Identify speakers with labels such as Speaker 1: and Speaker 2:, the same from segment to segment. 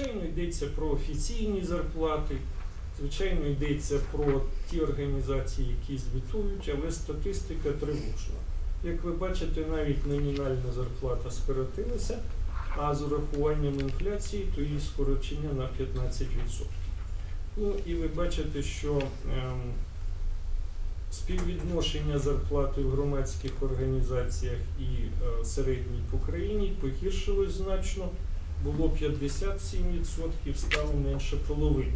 Speaker 1: Звичайно, йдеться про офіційні зарплати, звичайно, йдеться про ті організації, які звітують, але статистика тривожна. Як ви бачите, навіть номінальна зарплата скоротилася, а з урахуванням інфляції, то її скорочення на 15%. Ну і ви бачите, що ем, співвідношення зарплати в громадських організаціях і е, середній по країні погіршилось значно. Було 57%, стало менше половини.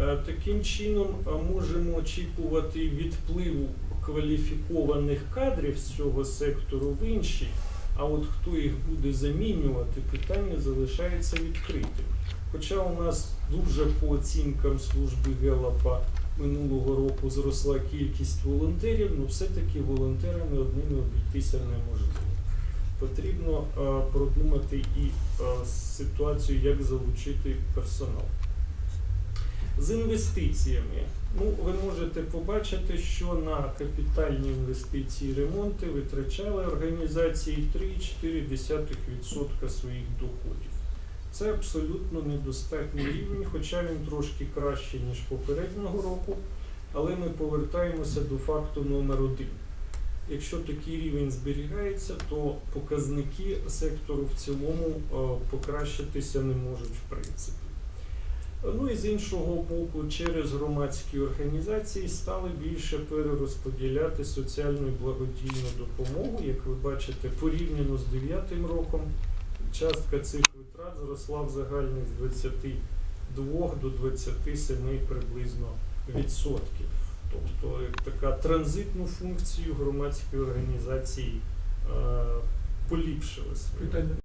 Speaker 1: Е, Таким чином е, можемо очікувати відпливу кваліфікованих кадрів з цього сектору в інші, а от хто їх буде замінювати, питання залишається відкритим. Хоча у нас дуже по оцінкам служби Гелапа минулого року зросла кількість волонтерів, ну все-таки волонтерами одними обійтися неможливо. Потрібно е, продумати і е, ситуацію, як залучити персонал. З інвестиціями. Ну, ви можете побачити, що на капітальні інвестиції і ремонти витрачали організації 3,4% своїх доходів. Це абсолютно недостатній рівень, хоча він трошки краще, ніж попереднього року, але ми повертаємося до факту номер один. Якщо такий рівень зберігається, то показники сектору в цілому е, покращитися не можуть в принципі. Ну і з іншого боку, через громадські організації стали більше перерозподіляти соціальну і благодійну допомогу. Як ви бачите, порівняно з 9 роком частка цих витрат зросла в загальних з 22 до 27 приблизно відсотків. Така транзитну функцію громадської організації е, поліпшили.
Speaker 2: Питання